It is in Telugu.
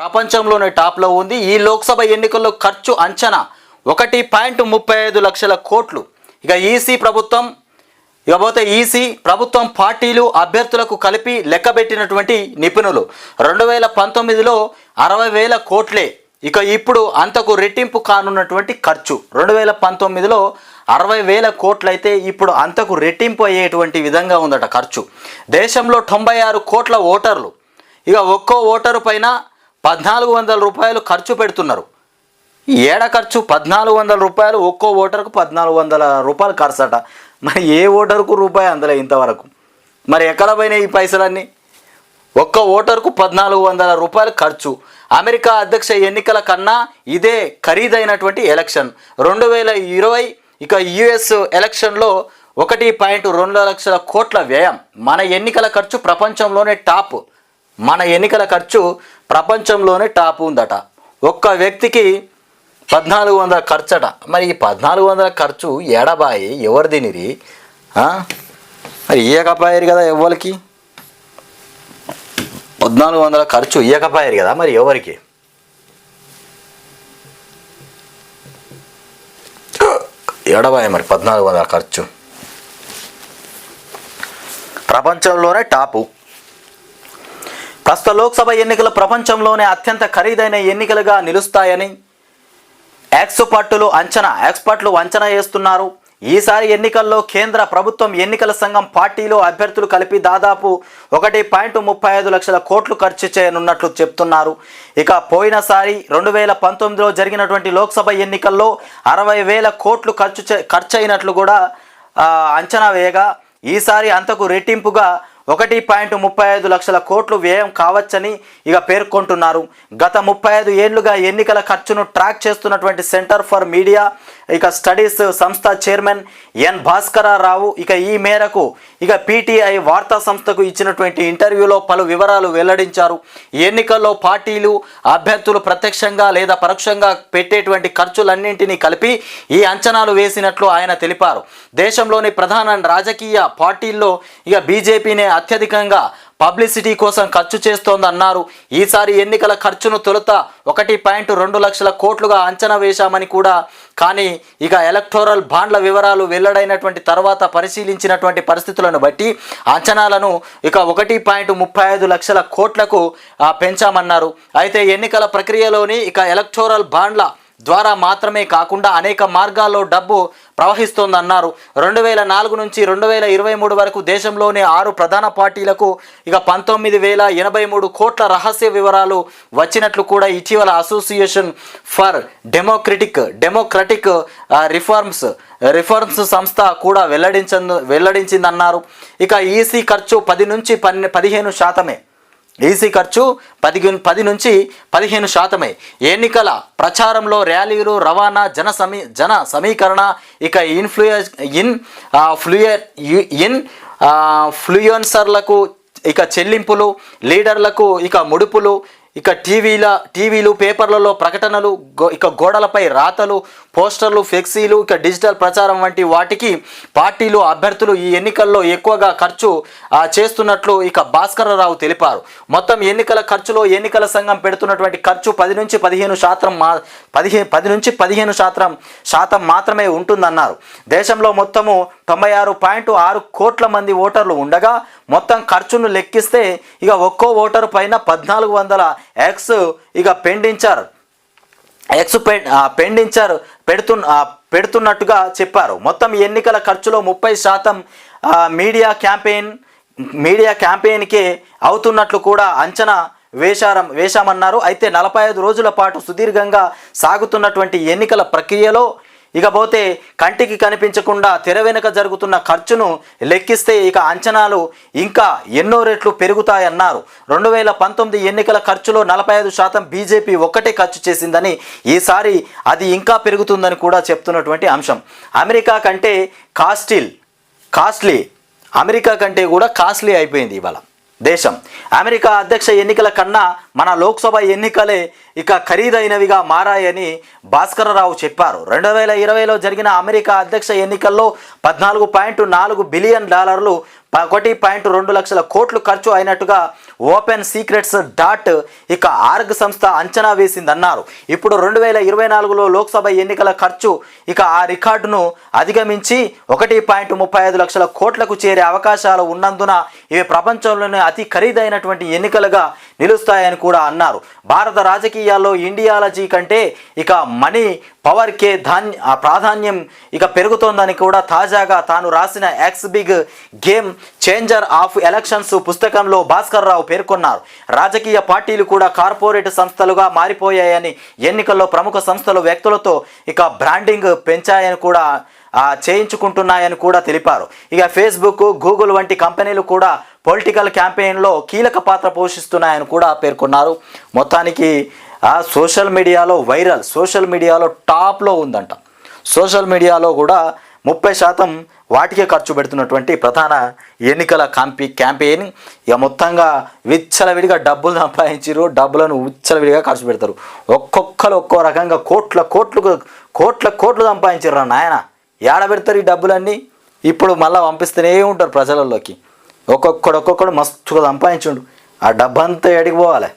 ప్రపంచంలోనే టాప్లో ఉంది. ఈ లోక్సభ ఎన్నికల్లో ఖర్చు అంచనా ఒకటి పాయింట్ ముప్పై ఐదు లక్షల కోట్లు. ఇక ఈసీ ప్రభుత్వం ఇకపోతే ఈసీ ప్రభుత్వం పార్టీలు అభ్యర్థులకు కలిపి లెక్కబెట్టినటువంటి నిపుణులు. రెండు వేల పంతొమ్మిదిలో అరవై వేల కోట్లే. ఇక ఇప్పుడు అంతకు రెట్టింపు కానున్నటువంటి ఖర్చు. రెండు వేల పంతొమ్మిదిలో అరవై వేల కోట్లయితే ఇప్పుడు అంతకు రెట్టింపు అయ్యేటువంటి విధంగా ఉందట ఖర్చు. దేశంలో తొంభై ఆరు కోట్ల ఓటర్లు. ఇక ఒక్కో ఓటరు పైన పద్నాలుగు వందల రూపాయలు ఖర్చు పెడుతున్నారు. ఏడ ఖర్చు? పద్నాలుగు వందల రూపాయలు ఒక్కో ఓటర్కు పద్నాలుగు వందల రూపాయలు ఖర్చట. మరి ఏ ఓటర్కు రూపాయి అందలే ఇంతవరకు? మరి ఎక్కడ పోయినాయి ఈ పైసలన్నీ? ఒక్క ఓటర్కు పద్నాలుగు వందల రూపాయలు ఖర్చు. అమెరికా అధ్యక్ష ఎన్నికల కన్నా ఇదే ఖరీదైనటువంటి ఎలక్షన్. రెండు వేల ఇరవై ఇక యుఎస్ ఎలక్షన్లో ఒకటి పాయింట్ రెండు లక్షల కోట్ల వ్యయం. మన ఎన్నికల ఖర్చు ప్రపంచంలోనే టాప్. మన ఎన్నికల ఖర్చు ప్రపంచంలోనే టాప్ ఉందట. ఒక్క వ్యక్తికి పద్నాలుగు వందల ఖర్చట. మరి ఈ పద్నాలుగు వందల ఖర్చు ఏడబాయి ఎవరు తినిరి? మరి ఇయ్యకపోయారు కదా ఎవరికి పద్నాలుగు వందల ఖర్చు ఇయ్యకపోయారు కదా మరి ఎవరికి? ఎడబాయి మరి పద్నాలుగు వందల ఖర్చు? ప్రపంచంలోనే టాపు. ప్రస్తుత లోక్సభ ఎన్నికలు ప్రపంచంలోనే అత్యంత ఖరీదైన ఎన్నికలుగా నిలుస్తాయని ఎక్స్పర్టులు అంచనా ఎక్స్పర్ట్లు అంచనా వేస్తున్నారు. ఈసారి ఎన్నికల్లో కేంద్ర ప్రభుత్వం ఎన్నికల సంఘం పార్టీలు అభ్యర్థులు కలిపి దాదాపు ఒకటి పాయింట్ ముప్పై ఐదు లక్షల కోట్లు ఖర్చు చేయనున్నట్లు చెప్తున్నారు. ఇక పోయినసారి రెండు వేల పంతొమ్మిదిలో జరిగినటువంటి లోక్సభ ఎన్నికల్లో అరవై వేల కోట్లు ఖర్చు చే- ఖర్చు అయినట్లు కూడా అంచనా వేయగా ఈసారి అంతకు రెట్టింపుగా ఒకటి పాయింట్ ముప్పై ఐదు లక్షల కోట్లు వ్యయం కావచ్చని ఇక పేర్కొంటున్నారు. గత ముప్పై ఐదు ఏళ్ళుగా ఎన్నికల ఖర్చును ట్రాక్ చేస్తున్నటువంటి సెంటర్ ఫర్ మీడియా ఇక స్టడీస్ సంస్థ చైర్మన్ ఎన్ భాస్కరరావు ఇక ఈ మేరకు ఇక పీటీఐ వార్తా సంస్థకు ఇచ్చినటువంటి ఇంటర్వ్యూలో పలు వివరాలు వెల్లడించారు. ఈ ఎన్నికల్లో పార్టీలు అభ్యర్థులు ప్రత్యక్షంగా లేదా పరోక్షంగా పెట్టేటువంటి ఖర్చులన్నింటినీ కలిపి ఈ అంచనాలు వేసినట్లు ఆయన తెలిపారు. దేశంలోని ప్రధాన రాజకీయ పార్టీల్లో ఇక బీజేపీనే అత్యధికంగా పబ్లిసిటీ కోసం ఖర్చు చేస్తోందన్నారు. ఈసారి ఎన్నికల ఖర్చును తొలుత ఒకటి పాయింట్ రెండు లక్షల కోట్లుగా అంచనా వేశామని కూడా. కానీ ఇక ఎలక్టోరల్ బాండ్ల వివరాలు వెల్లడైనటువంటి తర్వాత పరిశీలించినటువంటి పరిస్థితులను బట్టి అంచనాలను ఇక ఒకటి పాయింట్ ముప్పై ఐదు లక్షల కోట్లకు పెంచామన్నారు. అయితే ఎన్నికల ప్రక్రియలోని ఇక ఎలక్టోరల్ బాండ్ల ద్వారా మాత్రమే కాకుండా అనేక మార్గాల్లో డబ్బు ప్రవహిస్తోందన్నారు. రెండు వేల నాలుగు నుంచి రెండు వేల ఇరవై మూడు వరకు దేశంలోని ఆరు ప్రధాన పార్టీలకు ఇక పంతొమ్మిది వేల ఎనభై మూడు కోట్ల రహస్య వివరాలు వచ్చినట్లు కూడా ఇటీవల association for democratic democratic reforms reforms సంస్థ కూడా వెల్లడించ వెల్లడించిందన్నారు. ఇక ఈసీ ఖర్చు పది నుంచి పన్నె పదిహేను శాతమే. ఈసీ ఖర్చు పది పది నుంచి పదిహేను శాతమే. ఎన్నికల ప్రచారంలో ర్యాలీలు రవాణా జన సమీ జన సమీకరణ ఇక ఇన్ఫ్లుయ ఇన్ ఫ్లూయర్ ఇన్ ఫ్లూయన్సర్లకు ఇక చెల్లింపులు లీడర్లకు ఇక ముడుపులు ఇక టీవీల టీవీలు పేపర్లలో ప్రకటనలు గో ఇక గోడలపై రాతలు పోస్టర్లు ఫ్లెక్సీలు ఇక డిజిటల్ ప్రచారం వంటి వాటికి పార్టీలు అభ్యర్థులు ఈ ఎన్నికల్లో ఎక్కువగా ఖర్చు ఆ, చేస్తున్నట్లు ఇక భాస్కరరావు తెలిపారు. మొత్తం ఎన్నికల ఖర్చులో ఎన్నికల సంఘం పెడుతున్నటువంటి ఖర్చు పది నుంచి పదిహేను శాతం మా పదిహేను పది నుంచి పదిహేను శాతం శాతం మాత్రమే ఉంటుందన్నారు. దేశంలో మొత్తము తొంభై ఆరు పాయింట్ ఆరు కోట్ల మంది ఓటర్లు ఉండగా మొత్తం ఖర్చును లెక్కిస్తే ఇక ఒక్కో ఓటరు పైన పద్నాలుగు వందల ఎక్స్ ఇక పెండించారు. ఎక్స్ పె- ఆ, పెండించర్ పెడుతు పెడుతున్నట్టుగా చెప్పారు. మొత్తం ఎన్నికల ఖర్చులో ముప్పై శాతం మీడియా క్యాంపెయిన్ మీడియా క్యాంపెయిన్కే అవుతున్నట్లు కూడా అంచనా వేశారం వేశామన్నారు. అయితే నలభై ఐదు రోజుల పాటు సుదీర్ఘంగా సాగుతున్నటువంటి ఎన్నికల ప్రక్రియలో ఇకపోతే కంటికి కనిపించకుండా తెర వెనుక జరుగుతున్న ఖర్చును లెక్కిస్తే ఇక అంచనాలు ఇంకా ఎన్నో రెట్లు పెరుగుతాయన్నారు. రెండు వేల పంతొమ్మిది ఎన్నికల ఖర్చులో నలభై ఐదు శాతం బీజేపీ ఒక్కటే ఖర్చు చేసిందని ఈసారి అది ఇంకా పెరుగుతుందని కూడా చెప్తున్నటువంటి అంశం. అమెరికా కంటే కాస్టిల్ కాస్ట్లీ అమెరికా కంటే కూడా కాస్ట్లీ అయిపోయింది ఇవాళ దేశం. అమెరికా అధ్యక్ష ఎన్నికల కన్నా మన లోక్సభ ఎన్నికలే ఇక ఖరీదైనవిగా మారాయని భాస్కరరావు చెప్పారు. రెండు వేల ఇరవైలో జరిగిన అమెరికా అధ్యక్ష ఎన్నికల్లో పద్నాలుగు పాయింట్ నాలుగు బిలియన్ డాలర్లు ఒకటి పాయింట్ రెండు లక్షల కోట్లు ఖర్చు అయినట్టుగా ఓపెన్ సీక్రెట్స్ డాట్ ఇక ఆర్గ్ సంస్థ అంచనా వేసిందన్నారు. ఇప్పుడు రెండు వేల ఇరవై నాలుగులో లోక్సభ ఎన్నికల ఖర్చు ఇక ఆ రికార్డును అధిగమించి ఒకటి పాయింట్ ముప్పై ఐదు లక్షల కోట్లకు చేరే అవకాశాలు ఉన్నందున ఇవి ప్రపంచంలోనే అతి ఖరీదైనటువంటి ఎన్నికలుగా నిలుస్తాయని కూడా అన్నారు. భారత రాజకీయాల్లో ఇండియాలజీ కంటే ఇక మనీ పవర్కే ధాన్య ప్రాధాన్యం ఇక పెరుగుతోందని కూడా తాజాగా తాను రాసిన X big game changer of elections పుస్తకంలో భాస్కర్ రావు పేర్కొన్నారు. రాజకీయ పార్టీలు కూడా కార్పొరేట్ సంస్థలుగా మారిపోయాయని ఎన్నికల్లో ప్రముఖ సంస్థలు వ్యక్తులతో ఇక బ్రాండింగ్ పెంచాయని కూడా చేయించుకుంటున్నాయని కూడా తెలిపారు. ఇక ఫేస్బుక్ గూగుల్ వంటి కంపెనీలు కూడా పొలిటికల్ క్యాంపెయిన్లో కీలక పాత్ర పోషిస్తున్నాయని కూడా పేర్కొన్నారు. మొత్తానికి సోషల్ మీడియాలో వైరల్ సోషల్ మీడియాలో టాప్లో ఉందంట. సోషల్ మీడియాలో కూడా ముప్పై శాతం వాటికే ఖర్చు పెడుతున్నటువంటి ప్రధాన ఎన్నికల కాంపి క్యాంపెయిన్. ఇక మొత్తంగా విచ్చలవిడిగా డబ్బులు సంపాదించారు డబ్బులను విచ్చలవిడిగా ఖర్చు పెడతారు. ఒక్కొక్కరు ఒక్కో రకంగా కోట్ల కోట్లు కోట్ల కోట్లు సంపాదించారు నాయన. ఏడబెడతారు ఈ డబ్బులన్నీ? ఇప్పుడు మళ్ళీ పంపిస్తూనే ఉంటారు ప్రజలలోకి. ఒక్కొక్కడు ఒక్కొక్కడు మస్తుగా సంపాదించుండు. ఆ డబ్బంతా ఎడికి పోవాలి